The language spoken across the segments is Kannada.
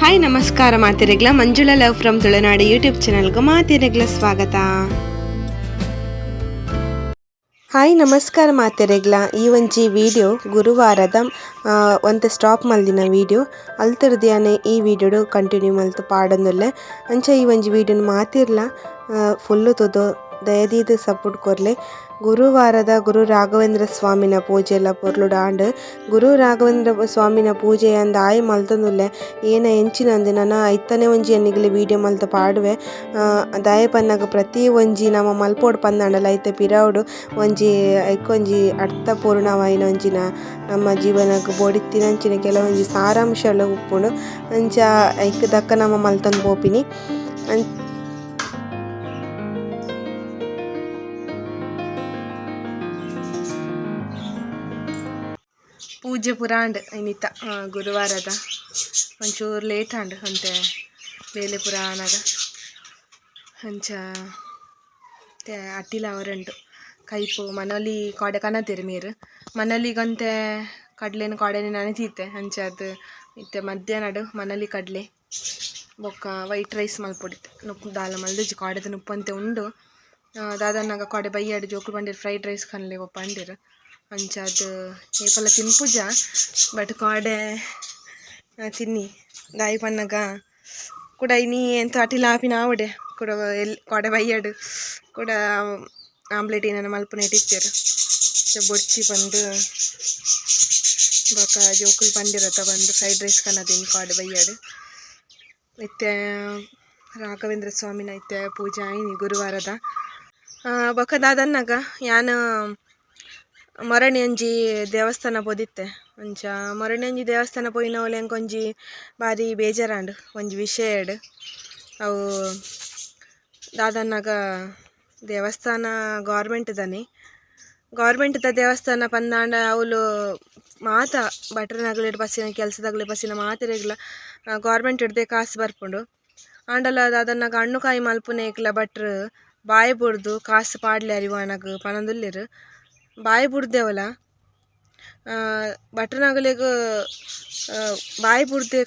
ಹಾಯ್, ನಮಸ್ಕಾರ ಮಾತಿರೆಗ್ಲ Manjula love from Tulunadu YouTube ಚಾನಲ್ಗೆ ಮಾತಿರೆಗ್ಲ ಸ್ವಾಗತ. ಹಾಯ್, ನಮಸ್ಕಾರ ಮಾತೆರೆಗ್ಲ ಈ ಒಂಜಿ ವಿಡಿಯೋ ಗುರುವಾರದ ಒಂತೆ ಸ್ಟಾಪ್ ಮಲ್ದಿನ ವಿಡಿಯೋ. ಅಲ್ತರ್ದಿಯಾನೆ ಈ ವಿಡಿಯೋಡು ಕಂಟಿನ್ಯೂ ಮಲ್ತು ಪಾಡೊಂದುಲ್ಲೆ ಅಂಚ ಈ ಒಂಜಿ ವಿಡಿಯೋನ ಮಾತಿರ್ಲ ಫುಲ್ಲು ತುದು ದಯದೀದ್ ಸಪೋರ್ಟ್ ಕೊರ್ಲೆ. ಗುರುವಾರದ ಗುರು ರಾಘವೇಂದ್ರ ಸ್ವಾಮಿನ ಪೂಜೆ ಎಲ್ಲ ಪೊರ್ಲುಡಾಂಡ್ ಗುರು ರಾಘವೇಂದ್ರ ಸ್ವಾಮಿನ ಪೂಜೆ ಅಂದ ಆಯ್ ಮಲ್ತಂದುಲ್ಲೆ ಏನ ಎಂಚಿನಂದು ನನ್ನ ಐತನೇ ಒಂಜಿ ಅನ್ನಿಗಲಿ ವಿಡಿಯೋ ಮಲ್ತ ಪಾಡುವೆ. ದಯ ಪನ್ನಗ ಪ್ರತಿ ಒಂಜಿ ನಮ್ಮ ಮಲ್ಪೋಡು ಪಂದಾಂಡಲ ಐತೆ ಪಿರಾವುಡು. ಒಂಜಿ ಐಕೊಂಜಿ ಅರ್ಥಪೂರ್ಣವಾಯಿನ ಒಂಜಿನ ನಮ್ಮ ಜೀವನಗ್ ಬೋಡಿತ್ತಿನಂಚಿನ ಕೆಲವೊಂಜಿ ಸಾರಾಂಶಲು ಉಪ್ಪುಂಡು. ಅಂಚ ಐಕ್ ದಕ್ಕ ನಮ್ಮ ಮಲ್ತಂದು ಪೋಪಿನಿ. ಪೂಜೆ ಪುರ ಅಂಡ್ ಇನ್ನಿತ್ತ ಗುರುವಾರದ ಒಂಚೂರು ಲೇಟ್ ಅಂಡ್ ಅಂತೆ ಬೇಲೆ ಪುರ ಅಂಚ ಹಂಚ ಅಟ್ಟಿಲ ಅವರುಂಟು. ಕೈಪು, ಮನಲಿ ಕಾಡೆ ಕನತಿರು ಮೀರು ಮನಲಿಗಂತೆ ಕಡ್ಲೆನ, ಕಾಡೆನ ನೆನೆತೀತೆ ಅಂಚ ಅದು. ಇತ್ತೆ ಮಧ್ಯಾಹ್ನಡು ಮನಲಿ ಕಡ್ಲೆ, ಬೊಕ್ಕ ವೈಟ್ ರೈಸ್ ಮಲ್ಪೊಡಿತೆ ನುಪ್ಪು ದಾಲ ಮಲ್ದಿಜ್ಜಿ ಕಾಡೆದ ನುಪ್ಪಂತೆ ಉಂಡು. ದಾದನ್ನಾಗ ಕಾಡೆ ಬೈಯಾಡು ಜೋಕುಲು ಬಂದಿರು ಫ್ರೈಡ್ ರೈಸ್ ಕನ್ಲೆ ಒಪ್ಪ ಅಂದಿರು. ಅಂಚ ಅದು ಏಪಲ ತಿನ್ಪುಜ ಬಟ್ ಕಾಡೆ ತಿನ್ನಿ. ದಾಯಿ ಪನ್ನಗ. ಕೂಡ ನೀ ಎಂತ ಅಟಿಲ ಆಪಿನ ಆವಡೆ ಕೂಡ ಎಲ್ಲಿ ಕಾಡೆ ಬೈಯಾಡು. ಕೂಡ ಆಮ್ಲೆಟ್ ಏನಾನ ಮಲ್ಪನೆ ಇಟ್ಟಿತ್ತೇರು ಬೊಡ್ಚಿ ಬಂದು ಬೊಕ ಜೋಕುಲ್ ಪಂದಿರತ್ತ ಬಂದು ಫ್ರೈಡ್ ರೈಸ್ ಕನ್ನದಿನಿ ಕಾಡೆ ಬೈಯಾಡು. ಇತ್ತೆ ರಾಘವೇಂದ್ರ ಸ್ವಾಮಿನ ಇತ್ತೆ ಪೂಜೆ ಆಯ್ನಿ ಗುರುವಾರದ. ಬೊಕ ದಾದನ್ನಗ ಯಾನ್ ಮರಣಿ ಒಂಜಿ ದೇವಸ್ಥಾನ ಪೋದಿತ್ತೆ. ಅಂಚ ಮರಣಿ ಒಂಜಿ ದೇವಸ್ಥಾನ ಪೋಯಿನವಳೆ ಒಂಜಿ ಬಾರಿ ಬೇಜಾರಾಂಡ್, ಒಂಜಿ ವಿಷಯಡ್ ಅವು ದಾದನ್ನಗ ದೇವಸ್ಥಾನ ಗೌರ್ಮೆಂಟ್ದನೆ ದ ದೇವಸ್ಥಾನ ಪಂದಾಂಡ ಅವಳು ಮಾತ ಭಟ್ರನಗಲಿಡ್ ಬಸ್ಸಿನ ಕೆಲಸದಾಗಲಿ ಬಸ್ಸಿನ ಮಾತಿರೆಗ್ಲ ಗೌರ್ಮೆಂಟ್ ಹಿಡ್ದೆ ಕಾಸು ಬರ್ಪುಂಡು. ಆಂಡಲ ಅದನ್ನ ಹಣ್ಣು ಕಾಯಿ ಮಲ್ಪುನೇಕ್ಲ ಭಟ್ರು ಬಾಯಿ ಬುಡ್ದು ಕಾಸು ಪಾಡ್ಲೆ ಅರಿವಾಣಗ್ ಪನೊಂದುಲ್ಲೆರ್ ಬಾಯಿ ಬುಡ್ದೇವಲ ಭಟ್ರನಗಲಿಗ್ ಬಾಯಿ ಬುಡ್ದೆ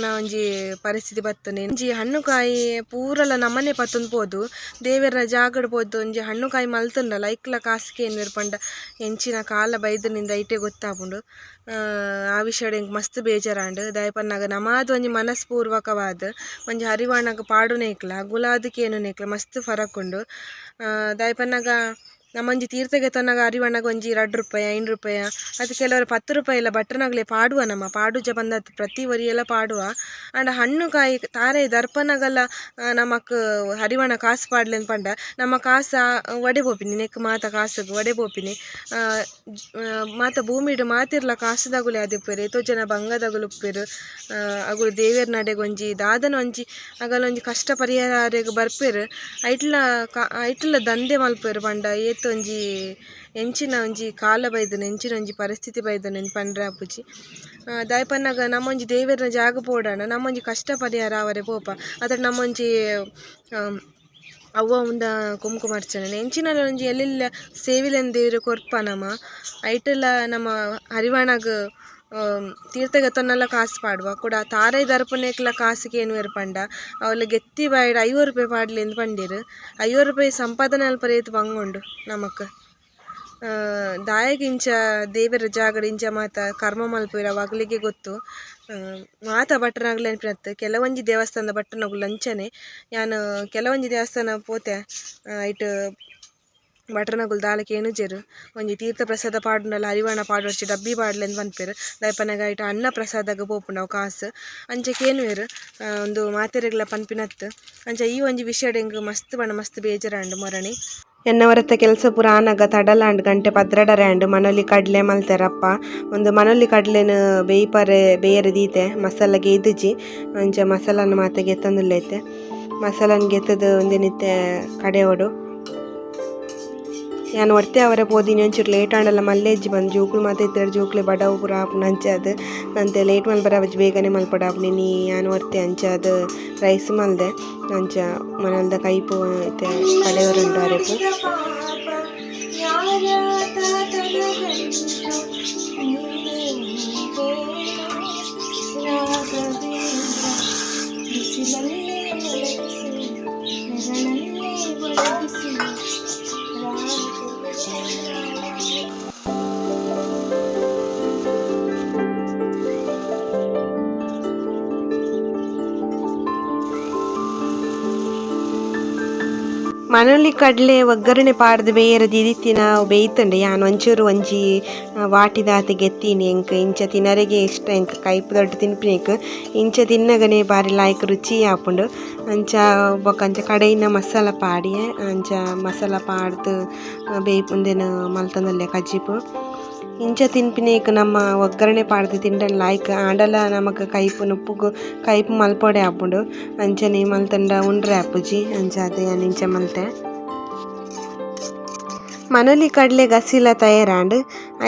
ನಾ ಒಂಜಿ ಪರಿಸ್ಥಿತಿ ಬತ್ತನೆ. ಒಂಜಿ ಹಣ್ಣು ಕಾಯಿ ಪೂರಲ ನಮ್ಮನೆ ಪತ್ತೊಂದು ಪೋದು ದೇವೆರ್ನ ಜಾಗಡ್ ಪೋದು ಒಂಜಿ ಹಣ್ಣು ಕಾಯಿ ಮಲ್ತುಂಡಲ ಐಕ್ಲ ಕಾಸು ಕೇನು ಇರ್ಪಂಡ ಎಂಚಿನ ಕಾಲ ಬೈದನಿಂದ ಐಟೆ ಗೊತ್ತಾಪುಂಡು. ಆ, ವಿಷಯಡ್ ಎಂಕ್ ಮಸ್ತ್ ಬೇಜಾರಾಂಡ್. ದಯಪನ್ನಾಗ ನಮಾದ್ ಒಂಜಿ ಮನಸ್ಪೂರ್ವಕವಾದ ಒಂಜಿ ಹರಿವಾಣಗ ಪಾಡುನೇಕ್ಲ ಗುಲಾದಕ್ಕೇನು ನೇಕ್ಲ ಮಸ್ತ್ ಫರಕ್ ಉಂಡು. ದಯಪನ್ನಾಗ ನಮ್ಮೊಂಜಿ ತೀರ್ಥಗೆ ತೊನ್ನಗ ಅರಿವಣ್ಣಗ ಒಂಜಿ ರಡ್ಡ್ ರೂಪಾಯಿ ಐನ್ ರೂಪಾಯಿ ಅದು ಕೆಲವರು ಪತ್ತು ರೂಪಾಯಿ ಎಲ್ಲ ಭಟ್ರನಗ್ಲೆ ಪಾಡುವ ನಮ್ಮ. ಪಾಡುಜ ಬಂದ ಪ್ರತಿ ವರಿಯೆಲ್ಲ ಪಾಡುವ. ಆಂಡ ಹಣ್ಣು ಕಾಯಿ ತಾರೆ ದರ್ಪನಗಲ ಆ, ನಮಕ್ ಹರಿವಣ ಕಾಸು ಪಾಡ್ಲೆನ್ ಪಂಡ. ನಮ್ಮ ಕಾಸ ಒಡೆ ಪೋಪಿನಿ ನೆಕ್ ಮಾತ ಕಾಸುಗು ಒಡೆ ಪೋಪಿನಿ ಆ, ಜ್- ಆ, ಮಾತ ಭೂಮಿಡು ಮಾತಿರ್ಲ ಕಾಸುದಾಗುಲೆ ಆದಿಪ್ಪೆರ್ ಎತೋ ಜನ ಬಂಗದಗುಲು ಅಗುಲು ದೇವೇರ್ ನಡೆಗ್ ಒಂಜಿ ದಾದನ ಒಂಜಿ ಅಗಲ ಒಂಜಿ ಕಷ್ಟ ಪರಿಹಾರ ಬರ್ಪೆರ್ ಐಟ್ಲ ಕಾ ಐಟ್ಲ ದಂಧೆ ಮಲ್ಪೇರು ಪಂಡ. ಏತ್ ಒಂಜಿ ಎಂಚಿನ ಒಂಜಿ ಕಾಲ ಬೈದನು ಎಂಚಿನ ಒಂಜಿ ಪರಿಸ್ಥಿತಿ ಬೈದನು ಪಂಡ್ರೆ ಆಪುಜಿ. ಆ, ದಾಯಪನ್ನಗ ನಮ್ಮೊಂಜಿ ದೇವೆರ್ನ ಜಾಗ ಪೋಡಾಂಡ ನಮ್ಮೊಂಜಿ ಕಷ್ಟ ಪರಿಹಾರ ಅವರೆ ಪೋಪ. ಅದ್ರ ನಮ್ಮೊಂಜಿ ಅವ್ವ ಉಂಡ ಕುಂಕುಮಾರ್ಚನೆ ಎಂಚಿನ ಒಂಜಿ ಎಲ್ಲೆಲ್ಲ ಸೇವಿಲೆನ್ ದೇವ್ರು ಕೊರ್ಪ ನಮ. ಐಟೆಲ್ಲ ನಮ್ಮ ಹರಿವಾಣಗ ಆಮ್, ತೀರ್ಥಗೆ ಕಾಸ್ ಪಾಡುವ. ಕೂಡ ತಾರೈ ದರ್ಪಣೆಕ್ಲ ಕಾಸಿಗೆ ಏನು ಇರ್ಪಂಡ ಅವಳು ಗೆತ್ತಿ ಬಾಯ್ಡ್ ಐವತ್ತು ರೂಪಾಯಿ ಪಾಡ್ಲಿ ಎಂದು ಪಂಡಿರು. ಐವತ್ತು ರೂಪಾಯಿ ಸಂಪಾದನೆ ಅಲ್ಪ ರೇತು ಬಂಗುಂಡು ನಮಕ್. ದಾಯಗಿಂಚ ದೇವರ ಜಾಗಡ್ ಇಂಚ ಮಾತ ಕರ್ಮ ಮಲ್ಪುವೆರ ಅವಾಗ್ಲಿಗೆ ಗೊತ್ತು. ಮಾತ ಭಟ್ರನಾಗ್ಲಿ ನೆನಪಿನತ್ತು ಕೆಲವೊಂಜಿ ದೇವಸ್ಥಾನದ ಭಟ್ರನಗುಲು ಲಂಚನೆ. ಯಾನ್ ಕೆಲವೊಂಜಿ ದೇವಸ್ಥಾನ ಪೋತೆ ಇಟ್ ಐಟ್ ಭಟ್ರನಗುಲು ದಾಲಕ್ಕೆ ಏನುಜೆರ್ ಒಂಜಿ ತೀರ್ಥ ಪ್ರಸಾದ ಪಾಡುನಲ್ಲ ಹರಿವಾಣ ಪಾಡುವರ್ಚಿ ಡಬ್ಬಿ ಪಾಡ್ಲೆ ಅಂತ ಪನ್ಪೆರ್ ದೈಪನಗ ಐಟ್ ಅನ್ನ ಪ್ರಸಾದಗ ಪೋಪುಂಡು ಅವು ಕಾಸು. ಅಂಚ ಕೇನುವೆರ್ ಆ, ಒಂದು ಮಾತೆರೆಗ್ಲ ಪನ್ಪಿನತ್ತು. ಅಂಚ ಈ ಒಂಜಿ ವಿಷಯಡ್ ಎಂಕ್ ಮಸ್ತ್ ಬಣ್ಣ ಮಸ್ತ್ ಬೇಜಾರಾಂಡ್ ಮೊರಣಿ. ಎನ್ನವರತ್ತ ಕೆಲಸ ಪೂರ ಆನಗ ತಡಲಾಂಡ್ ಗಂಟೆ ಪದ್ರಡರೆ ಮನೊಲಿ ಕಡ್ಲೆ ಮಲ್ತೆರಪ್ಪ. ಒಂದು ಮನೊಲಿ ಕಡ್ಲೆನ ಬೇಯಿಪರೆ, ಬೇಯರೆ ದೀತೆ ಮಸಾಲ ಗೇದಿಜಿ ಅಂಚ ಮಸಾಲನ ಮಾತ ಗೆತ್ತಂದುಲ್ಲೈತೆ ಮಸಾಲನ್ ಗೆತ್ತದು ಕಡೆ ಕಡೆಯೋಡು ನಾನು ഒറ്റ അവരെ ಪೋದಿನಿ ಒಂಚೂರು ಲೇಟ್ ಆಂಡಲ್ಲ ಮಲ್ಲೆಜ್ಜಿ ಬಂದು ಜೋಕುಲು ಮಾತ ಇತ್ತರ ಜೋಕ್ಲೆ ಬಡವು ಪೂರ ಆಪುನ ಅಂಚ ಅದು ಅಂತೆ ಲೇಟ್ ಮಲ್ಪರ ಅವಜ್ಜಿ ಬೇಗನೆ ಮಲ್ಪಡ ಆಪುನಿ ನಾನು ಒರ್ತೆ ಅಂಚ ಅದು ರೈಸ್ ಮಲ್ದೆ ಅಂಚ ಮನಲ್ದ ಕೈಪು ಐತೆ ಕಡೆಯವರುಂಡು ಅರೆಪು ತಾತನ ಮನೊಲಿ ಕಡ್ಲೆ ಒಗ್ಗರಣೆ ಪಾಡ್ದು ಬೇರೆ ನಾವು ಬೇಯ್ತಂಡೆ. ಯಾನ್ ಒಂಚೂರು ಒಂಜಿ ವಾಟಿದಾತೆ ಗೆತ್ತೀನಿ ಎಂಕ್, ಇಂಚ ತಿನ್ನರೆಗೆ ಇಷ್ಟ ಎಂಕ್, ಕೈಪ್ ದೊಡ್ಡ ತಿನ್ಪಿನೆಕ್ ಇಂಚ ತಿನ್ನಗನೆ ಬಾರಿ ಲಾಯ್ಕ್ ರುಚಿ ಆಪುಂಡು. ಅಂಚ ಬೊಕ್ಕ ಅಂಚ ಕಡೆಯಿನ ಮಸಾಲ ಪಾಡಿಯೆ ಅಂಚ ಮಸಾಲ ಪಾಡ್ದು ಬೇಯ್ಪುಂದೆನ್ ಮಲ್ತೊಂದುಲ್ಲೆ ಇಂಚ ತಿನ್ಪಿನೇಕ್ ನಮ್ಮ ಒಗ್ಗರಣೆ ಪಾಡ್ದು ತಿಂಡನ್ ಲಾಯ್ಕ್ ಆಂಡಲ ನಮಕ್ ಕೈಪು ನುಪ್ಪುಗು, ಕೈಪ್ ಮಲ್ಪೊಡೆ ಆಪುಂಡು. ಅಂಚನೆ ಮಲ್ತಂಡ ಉಂಡ್ರೆ ಆಪುಜಿ, ಅಂಚ ಅದೇ ಯಾನ್ ಇಂಚ ಮಲ್ತೆ. ಮನೊಲಿ ಕಡ್ಲೆ ಗಸಿಲ ತಯಾರಾಂಡ್,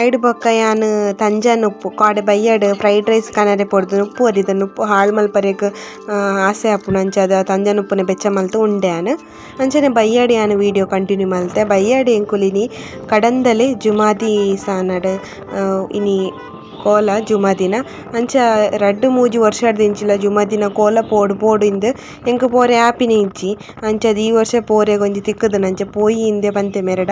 ಐಡ್ ಬೊಕ್ಕ ಯಾನ್ ಉಪ್ಪು ಕಾಡೆ ಬಯ್ಯಡ್ ಫ್ರೈಡ್ ರೈಸ್ ಕನರೆ ಪೊಡ್ದು ಉಪ್ಪು ಇದನ್ನು ಉಪ್ಪು ಹಾಳ್ ಮಲ್ಪರೆಗ್ ಆಸೆ ಆಪುಂಡು ಅಂಚಾದ ತಂಜಾನ್ ಉಪ್ಪುನ ಬೆಚ್ಚ ಮಲ್ತು ಉಂಡೆ ಯಾನ್ ಅಂಚನೆ ಬಯ್ಯಾಡಿ ಯಾನ್ ವಿಡಿಯೋ ಕಂಟಿನ್ಯೂ ಮಲ್ತೆ. ಬಯ್ಯಾಡಿ ಎಂಕುಲಿನಿ ಕಡಂದಲೆ ಜುಮಾದಿ ಸಾನಡ್ ಇನಿ ಕೋಲ ಜುಮಾದಿನ ಅಂಚ ರಡ್ಡ್ ಮೂಜಿ ವರ್ಷಡ್ ದಿಂಚಿಲ ಜುಮಾದಿನ ಕೋಲ ಪೋಡು ಪೋಡಿಂದ್ ಎಂಕ್ ಪೋರೆ ಆಪಿನ ಇಜ್ಜಿ ಅಂಚದ ಈ ವರ್ಷ ಪೋರೆಗ್ ಒಂಜಿ ತಿಕ್ಕುದುಂಡು ಅಂಚ ಪೋಯಿ ಇಂದೆ ಪಂತೆ ಮೆರಡ.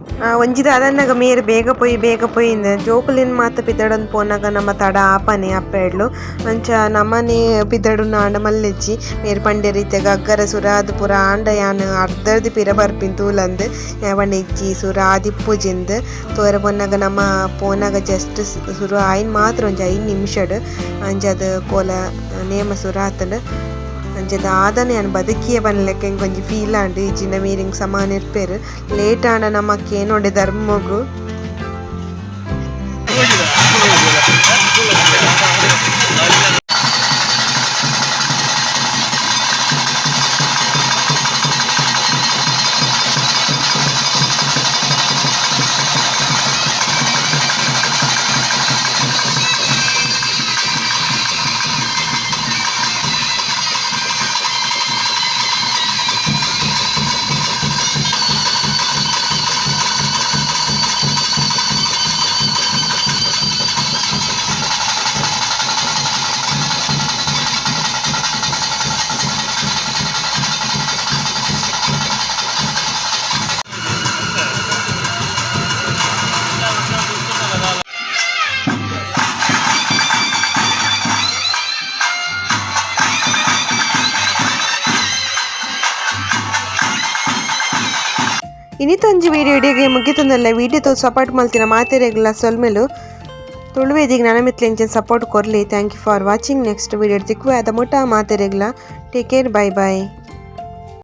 ಆ, ಒಂಜಿದ ಅದನ್ನಗ ಮೇರೆ ಬೇಗ ಪೋಯಿ ಬೇಗ ಪೋಯಿಂದ್ ಜೋಕುಲಿನ್ ಮಾತ ಪಿದಡನ್ ಪೋನಾಗ ನಮ್ಮ ತಡ ಆಪನೆ ಅಪ್ಪೆಡ್ಲು ಅಂಚ ನಮ್ಮನೆ ಪಿದಡು ಆಂಡ ಮಲ್ಲೆಜ್ಜಿ ಮೇರೆ ಪಂಡೆ ರೀತಿಯಾಗ ಅಗ್ಗರ ಸುರ ಅದು ಪೂರ ಆಂಡ ಯಾನ್ ಅರ್ಧರ್ದು ಪಿರ ಬರ್ಪಿನ್ ತೂಲಂದ್. ಯಾವಣ್ಣ ಇಜ್ಜಿ ಸುರ ಆದಿಪ್ಪುಜಿಂದ್ ತೋರ ಪೊನ್ನಾಗ ನಮ್ಮ ಪೋನಾಗ ಜಸ್ಟ್ ಸುರು ಆಯ್ನ್ ಮಾತ್ರ ಒಂಜಿ ಐದು ನಿಮಿಷಡ್. ಅಂಜದ್ ಕೋಲ ನೇಮ ಸುರ ಆತಂಡ್. ಅಂಚದ ಆದನೆ ಯಾನ್ ಬದುಕಿಯೇ ಬನ್ಲೆಕ್ಕ ಎಂಕ್ ಒಂಜಿ ಫೀಲ್ ಆಂಡ್ ಇಜ್ಜಿಂಡ ಮೀರಿಂಗ್ ಸಮಾನ ಇರ್ಪೇರ್ ಲೇಟ್ ಆಂಡ ನಮಕ್ ತಂಜಿ ಇನ್ನಿತೊಂಜಿ ವಿಡಿಯೋ ಇಡಿಗೆ ಮುಗಿತಂದಲ್ಲ ವಿಡಿಯೋ ಸಪೋರ್ಟ್ ಮಲ್ತಿನ ಮಾತೆರೆಗ್ಲ ಸೊಲ್ಮೆಲು ತುಳುವೇದಿಗೆ ನನ್ನ ಮಿತ್ಲೆಂಚನ್ support ಕೊರ್ಲಿ thank you for watching next video ತಿಕ್ವೆ ಅದ ಮುಟ್ಟ ಮಾತೆರೆಗ್ಲ ಟೇಕ್ ಕೇರ್ ಬೈ ಬಾಯ್